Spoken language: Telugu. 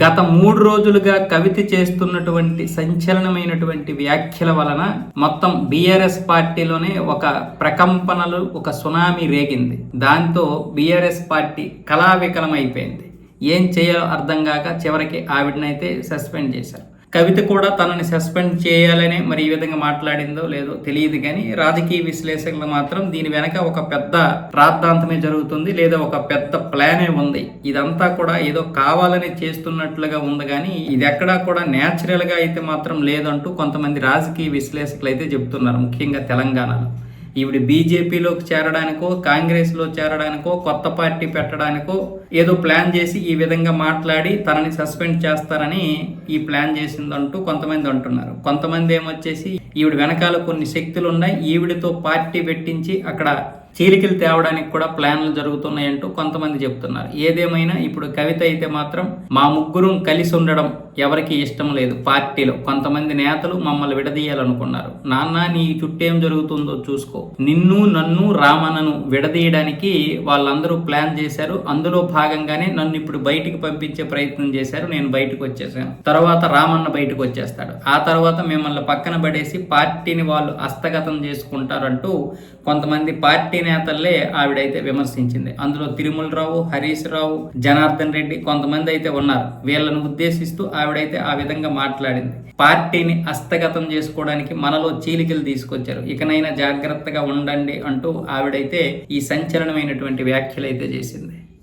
గత మూడు రోజులుగా కవిత చేస్తున్నటువంటి సంచలనమైనటువంటి వ్యాఖ్యల వలన మొత్తం బీఆర్ఎస్ పార్టీలోనే ఒక ప్రకంపనలు ఒక సునామీ రేగింది. దాంతో బీఆర్ఎస్ పార్టీ కళావికలం అయిపోయింది ఏం చేయాలో అర్థం కాక చివరికి ఆవిడనైతే సస్పెండ్ చేశారు. కవిత కూడా తనని సస్పెండ్ చేయాలనే మరి ఈ విధంగా మాట్లాడిందో లేదో తెలియదు కానీ రాజకీయ విశ్లేషకులు మాత్రం దీని వెనక ఒక పెద్ద రాద్ధాంతమే జరుగుతుంది లేదా ఒక పెద్ద ప్లానే ఉంది. ఇదంతా కూడా ఏదో కావాలని చేస్తున్నట్లుగా ఉంది కానీ ఇది ఎక్కడా కూడా న్యాచురల్గా అయితే మాత్రం లేదంటూ కొంతమంది రాజకీయ విశ్లేషకులు అయితే చెబుతున్నారు ముఖ్యంగా తెలంగాణలో. ఈవిడ బీజేపీలోకి చేరడానికో కాంగ్రెస్లో చేరడానికో కొత్త పార్టీ పెట్టడానికో ఏదో ప్లాన్ చేసి ఈ విధంగా మాట్లాడి తనని సస్పెండ్ చేస్తారని ఈ ప్లాన్ చేసిందంటూ కొంతమంది అంటున్నారు. కొంతమంది ఏమొచ్చేసి ఈవిడ వెనకాల కొన్ని శక్తులు ఉన్నాయి ఈవిడతో పార్టీ పెట్టించి అక్కడ చీలికలు తేవడానికి కూడా ప్లాన్లు జరుగుతున్నాయంటూ కొంతమంది చెప్తున్నారు. ఏదేమైనా ఇప్పుడు కవిత అయితే మాత్రం మా ముగ్గురం కలిసి ఉండడం ఎవరికి ఇష్టం లేదు పార్టీలో. కొంతమంది నేతలు మమ్మల్ని విడదీయాలనుకున్నారు. నాన్న నీ చుట్టేం జరుగుతుందో చూసుకో. నిన్ను నన్ను రామన్నను విడదీయడానికి వాళ్ళందరూ ప్లాన్ చేశారు. అందులో భాగంగానే నన్ను ఇప్పుడు బయటికి పంపించే ప్రయత్నం చేశారు. నేను బయటకు వచ్చేసాను. తర్వాత రామన్న బయటకు వచ్చేస్తాడు. ఆ తర్వాత మిమ్మల్ని పక్కన పడేసి పార్టీని వాళ్ళు హస్తగతం చేసుకుంటారంటూ కొంతమంది పార్టీ నేతల్లే ఆవిడైతే విమర్శించింది. అందులో తిరుమలరావు హరీష్ రావు జనార్దన్ రెడ్డి కొంతమంది అయితే ఉన్నారు. వీళ్ళను ఉద్దేశిస్తూ ఆవిడైతే ఆ విధంగా మాట్లాడింది. పార్టీని హస్తగతం చేసుకోవడానికి మనలో చీలికలు తీసుకొచ్చారు. ఇకనైనా జాగ్రత్తగా ఉండండి అంటూ ఆవిడైతే ఈ సంచలనమైనటువంటి వ్యాఖ్యలు అయితే చేసింది.